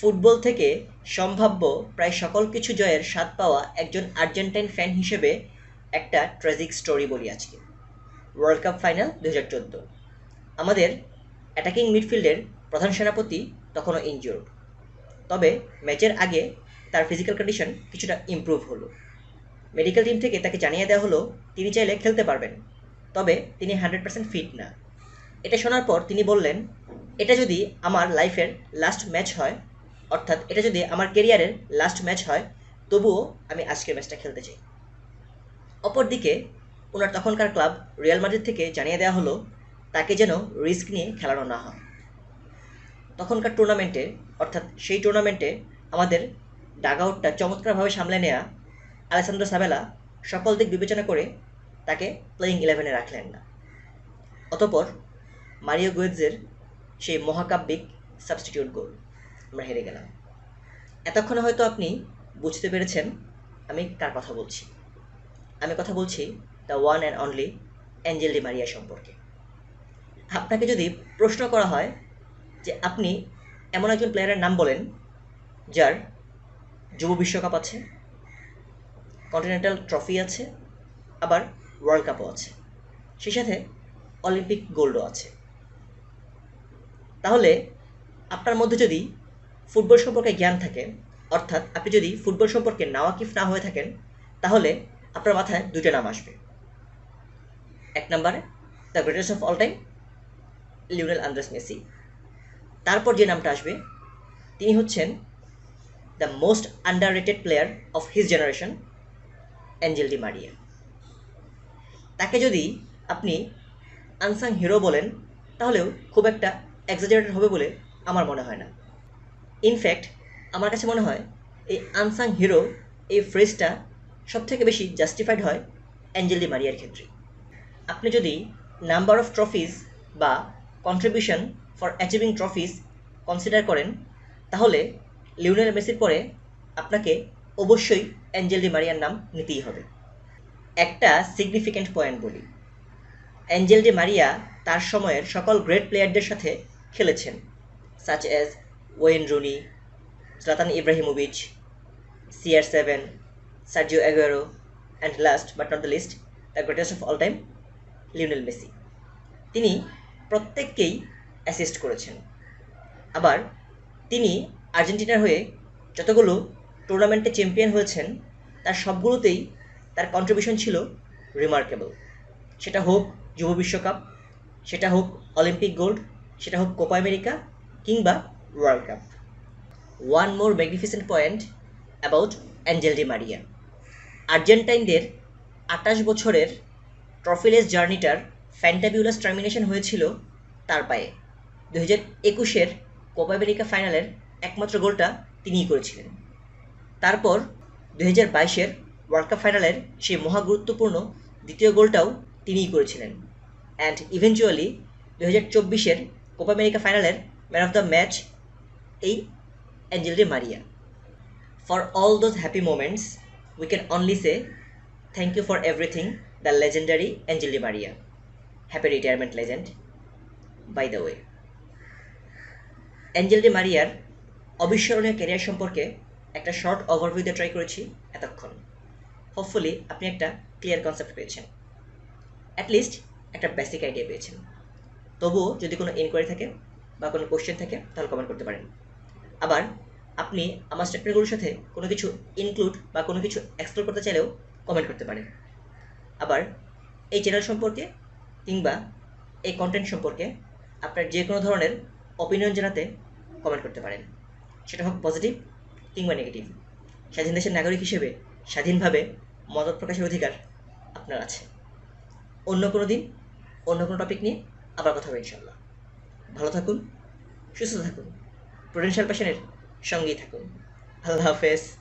Football থেকে সম্ভাব্য প্রায় সকল কিছু জয়ের স্বাদ পাওয়া একজন আর্জেন্টাইন ফ্যান হিসেবে একটা ট্র্যাজিক স্টোরি বলি আজকে। ওয়ার্ল্ড কাপ ফাইনাল দু হাজার চোদ্দ। আমাদের অ্যাটাকিং মিডফিল্ডের প্রধান সেনাপতি তখনও ইনজিওর্ড তবে ম্যাচের আগে তার ফিজিক্যাল কন্ডিশন কিছুটা ইমপ্রুভ হলো। মেডিকেল টিম থেকে তাকে জানিয়ে দেওয়া হলো, তিনি চাইলে খেলতে পারবেন। তবে তিনি হান্ড্রেড পার্সেন্ট ফিট না। এটা শোনার পর তিনি বললেন, এটা যদি আমার লাইফের লাস্ট ম্যাচ হয় অর্থাৎ এটা যদি আমার কেরিয়ারের লাস্ট ম্যাচ হয়, তবুও আমি আজকের ম্যাচটা খেলতে চাই। অপরদিকে, ওনার তখনকার ক্লাব রিয়াল মাদ্রিদ থেকে জানিয়ে দেওয়া হলো, তাকে যেন রিস্ক নিয়ে খেলানো না হয়। তখনকার টুর্নামেন্টে অর্থাৎ সেই টুর্নামেন্টে আমাদের ডাগ আউটটা চমৎকারভাবে সামলে নেওয়া আলেসান্দ্রো সাবেলা সকল দিক বিবেচনা করে তাকে প্লেয়িং ইলেভেনে রাখলেন না। অতপর মারিও গুয়েজের সেই মহাকাব্যিক সাবস্টিটিউট গোল আমরা হেরে গেলাম। এতক্ষণে হয়তো আপনি বুঝতে পেরেছেন আমি কার কথা বলছি। আমি কথা বলছি the one and only Angel Di Maria সম্পর্কে। আপনাকে যদি প্রশ্ন করা হয় যে আপনি এমন একজন প্লেয়ারের নাম বলেন যার যুব বিশ্বকাপ আছে কন্টিনেন্টাল ট্রফি আছে, আবার ওয়ার্ল্ড কাপও আছে, সেই সাথে অলিম্পিক গোল্ডও আছে। তাহলে আপনার মধ্যে যদি ফুটবল সম্পর্কে জ্ঞান থাকে, অর্থাৎ আপনি যদি ফুটবল সম্পর্কে নাওয়াকিফ না হয়ে থাকেন, তাহলে আপনার মাথায় দুটো নাম আসবে। এক নম্বরে, the greatest of all time, Lionel Andres Messi. তারপর যে নামটা আসবে, তিনি হচ্ছেন the most underrated player of his generation Angel Di Maria. তাকে যদি আপনি আনসাং হিরো বলেন, তাহলেও খুব একটা এক্সাজারেটেড হবে বলে আমার মনে হয় না। ইনফ্যাক্ট আমার কাছে মনে হয়, এই আনসাং হিরো এই ফ্রেজটা সব থেকে বেশি জাস্টিফাইড হয় অ্যাঞ্জেল মারিয়ার ক্ষেত্রে। আপনি যদি নাম্বার অফ ট্রফিজ বা contribution for achieving trophies consider করেন, তাহলে লিওনেল মেসির পরে আপনাকে অবশ্যই অ্যাঞ্জেল ডি মারিয়ার নাম নিতেই হবে। একটা সিগনিফিক্যান্ট পয়েন্ট বলি। অ্যাঞ্জেল ডি মারিয়া তার সময়ের সকল গ্রেট প্লেয়ারদের সাথে খেলেছেন such as Wayne Rooney Zlatan Ibrahimovic CR seven Sergio Aguero and last but not the least the greatest of all time Lionel Messi তিনি প্রত্যেককেই অ্যাসিস্ট করেছেন। আবার তিনি আর্জেন্টিনার হয়ে যতগুলো টুর্নামেন্টে চ্যাম্পিয়ন হয়েছেন, তার সবগুলোতেই তার কন্ট্রিবিউশন ছিল রিমার্কেবল সেটা হোক যুব বিশ্বকাপ, সেটা হোক অলিম্পিক গোল্ড, সেটা হোক কোপা আমেরিকা কিংবা world cup one more magnificent point about Angel Di Maria আর্জেন্টাইনদের আটাশ বছরের ট্রফিলেস জার্নিটার ফ্যান্টাবিউলাস টার্মিনেশন হয়েছিল তার পায়ে। দু হাজার একুশের কোপা আমেরিকা ফাইনালের একমাত্র গোলটা তিনিই করেছিলেন। তারপর দু হাজার বাইশের ওয়ার্ল্ড কাপ ফাইনালের সেই মহা গুরুত্বপূর্ণ দ্বিতীয় গোলটাও তিনিই করেছিলেন। অ্যান্ড ইভেনচুয়ালি দু হাজার চব্বিশের কোপা আমেরিকা ফাইনালের ম্যান অফ দ্য ম্যাচ এই Angel Di Maria. For all those happy moments we can only say thank you for everything the legendary Angel Di Maria. Happy retirement legend by the way Angel Di মারিয়ার অবিস্মরণীয় career সম্পর্কে একটা short ওভারভিউতে try করেছি এতক্ষণ। Hopefully আপনি একটা clear concept পেয়েছেন। At least একটা basic idea পেয়েছেন। তবুও যদি কোনো ইনকোয়ারি থাকে বা কোনো কোশ্চেন থাকে, তাহলে কমেন্ট করতে পারেন। আবার আপনি আমার স্টেটমেন্টগুলোর সাথে কোনো কিছু ইনক্লুড বা কোনো কিছু এক্সপ্লোর করতে চাইলেও কমেন্ট করতে পারেন। আবার এই চ্যানেল সম্পর্কে কিংবা এই কন্টেন্ট সম্পর্কে আপনার যে কোনো ধরনের অপিনিয়ন জানাতে কমেন্ট করতে পারেন। সেটা হোক পজিটিভ কিংবা নেগেটিভ স্বাধীন দেশের নাগরিক হিসেবে স্বাধীনভাবে মত প্রকাশের অধিকার আপনার আছে। অন্য কোনো দিন, অন্য কোনো টপিক নিয়ে আবার কথা হবে ইনশাল্লাহ ভালো থাকুন, সুস্থ থাকুন। প্রুডেন্সিয়াল প্যাশনের সঙ্গেই থাকুন। আল্লাহ হাফেজ।